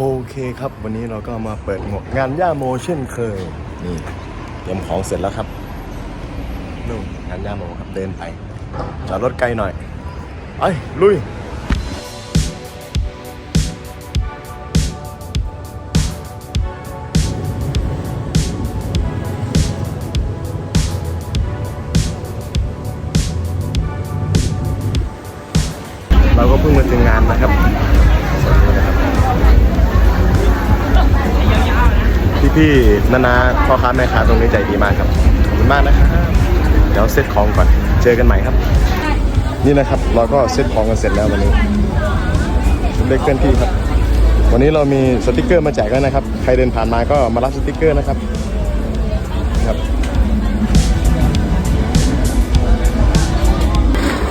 โอเคครับ วันนี้เราก็มาเปิดหมวกงานย่าโมเช่นเคย นี่เตรียมของเสร็จแล้วครับนู่นงานย่าโมครับเดินไปจอดรถไกลหน่อยไอ้ลุยเราก็เพิ่งมาถึงงานนะครับ พี่ๆนานาพ่อค้าแม่ค้าตรงนี้ใจดีมากครับขอบคุณมากนะครับเดี๋ยวเซ็ตของก่อนเจอกันใหม่ครับ นี่นะครับเราก็เซ็ตของกันเสร็จแล้ววันนี้เล็กเคลื่อนที่ครับ วันนี้เรามีสติกเกอร์มาแจกแล้วนะครับ ใครเดินผ่านมาก็มารับสติกเกอร์นะครับครับ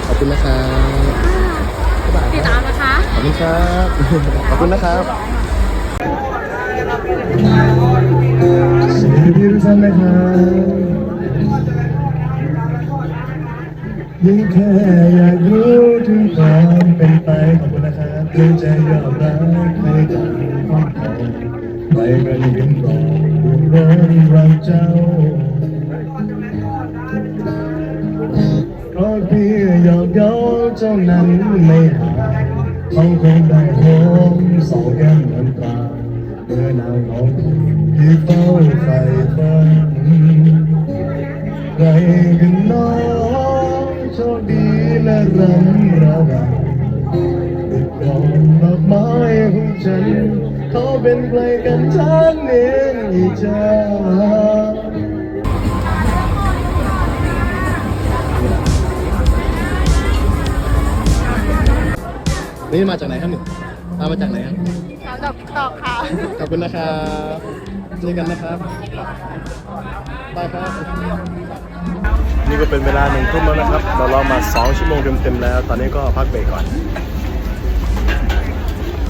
ขอบคุณนะครับติดตามนะคะขอบคุณครับขอบคุณนะครับ ทุกท่านนะครับยิ่งแค่อยากรู้ถึงความเป็นไปขอบคุณนะครับเพียงใจยอมรับให้จากความเขาไปกันบินรองบุญร้อนรักเจ้าก็เพียงหยอกเย้าเจ้านั้นไม่หายต้องคงได้หอมสองแก้มน้ำตา เมื่อนางนองที่เฝ้าใฝ่ฝันใครกันน้องโชคดีและรำระวังติดกองดอกไม้ของฉันเขาเป็นใครกันท่านเองอีจ้านี่มาจากไหนครับเนี่ย มามาจากไหนครับสาวดอกตอกค่ะ ขอบคุณนะครับเจอกันนะครับบายครับนี่ก็เป็นเวลาหนึ่งทุ่มแล้วนะครับ เรารอมาสองชั่วโมงเต็มๆแล้ว ตอนนี้ก็พักเบรกก่อน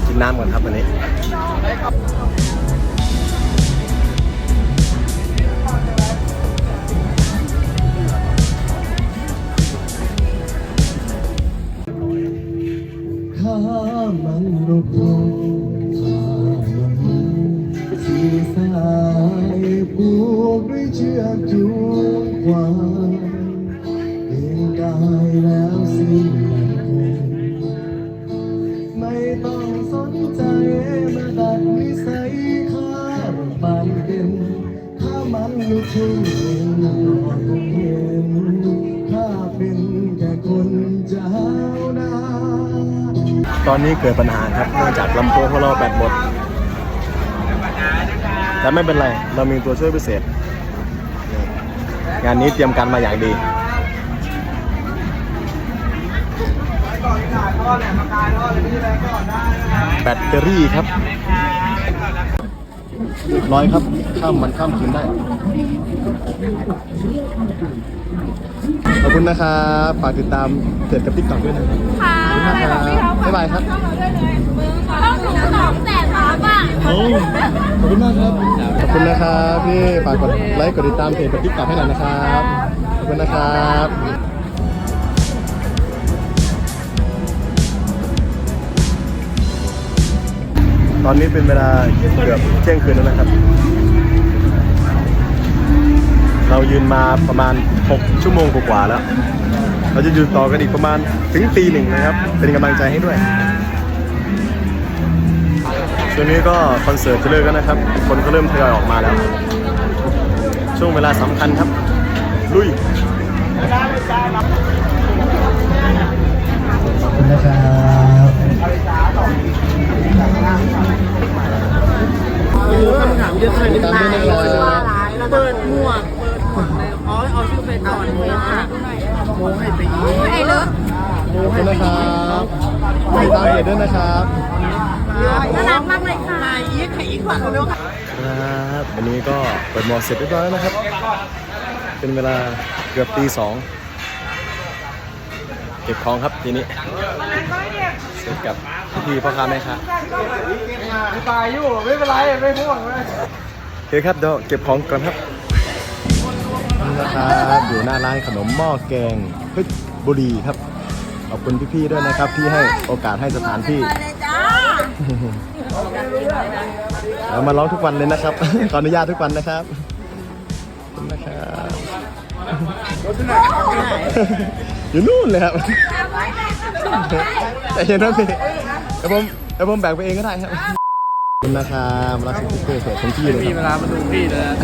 กินน้ำก่อนครับวันนี้ เชื่อกจูงควายเพียงกายแล้วสิ้นไม่ต้องสนใจมาดัดนิสัยข้าปานเป็นข้ามันลุกทุ่งรอคงเห็นข้าเป็นแค่คนเจ้านาตอนนี้เกิดปัญหาครับเนื่องจากลำโพงของเราแบตหมดแต่ไม่เป็นไร เรามีตัวช่วยพิเศษ งานนี้เตรียมการมาอย่างดีแบตเตอรี่ครับเรียบร้อยครับ ข้ามมันข้ามคืนได้ ขอบคุณนะครับฝากติดตามเพจกับติ๊กต็อกด้วยนะค่ะขอบคุณมากครับบ๊ายบายครับ ต้องถึงสองแสนสามอะ โอ้ขอบคุณมากครับ ขอบคุณนะครับพี่ฝากกดไลค์กดติดตามเพจกับติ๊กต็อกให้หน่อยนะครับ ขอบคุณนะครับตอนนี้เป็นเวลาเกือบเที่ยงคืนแล้วนะครับ เรายืนมาประมาณ 6 ชั่วโมงกว่าๆแล้ว เราจะยู่ต่อกันอีกประมาณถึงตีหนึ่งนะครับ เป็นกำลังใจให้ด้วย ช่วงนี้ก็คอนเสิร์ตจะเลิกแล้วนะครับ คนก็เริ่มทยอยออกมาแล้ว ช่วงเวลาสำคัญครับ ลุยขอบคุณนะครับตามด้วยนะครับเปิดหมวกเปิดหมวกเลยอ๋อเอาชื่อไปก่อนโมค่ะโมให้ไปอีไอ้เลิฟขอบคุณนะครับติดตามเพจด้วยนะครับ น่ารักมากเลยค่ะนายอีกใครอีกขวัญเร็วค่ะครับวันนี้ก็เปิดหมอเสร็จเรียบร้อยแล้วนะครับ เป็นเวลาเกือบตีสองเก็บของครับทีนี้เสร็จกับพี่ๆพ่อค้าแม่ค้าตายอยู่ไม่เป็นไรไม่ห่วงเลยโอเคครับเดี๋ยวเก็บของก่อนครับนี่นะครับอยู่หน้าร้านขนมหม้อแกงเพชรบุรีครับขอบคุณพี่ๆด้วยนะครับที่ให้โอกาสให้สถานที่มา เลยจ้าเรามาร้องทุกวันเลยนะครับ ขออนุญาตทุกวันนะครับขอบคุณนะครับอยู่นู่นเลยครับแต่เย็นนะพี่เดี๋ยวผมเดี๋ยวผมแบกไปเองก็ได้ครับขอบคุณนะครับรักสติ๊กเกอร์เสร็จเต็มที่เลยมีคเวรับลามาดูพี่เลยนะ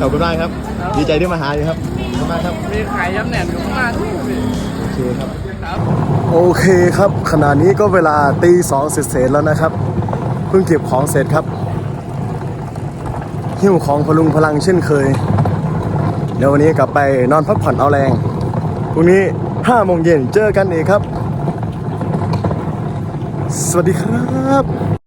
ขอบคุณมากครับ ดีใจที่มาหาอยู่ครับขอบคุณมากครับมีขายย้ำแหนมอยู่ข้างหน้าด้วยพี่โอเคครับ โอเคครับ ขณะนี้ก็เวลาตีสองเสร็จแล้วนะครับ เพิ่งเก็บของเสร็จครับ หิ้วของพลุงพลังเช่นเคย เดี๋ยววันนี้กลับไปนอนพักผ่อนเอาแรงพรุ่งนี้5โมงเย็นเจอกันอีกครับ สวัสดีครับ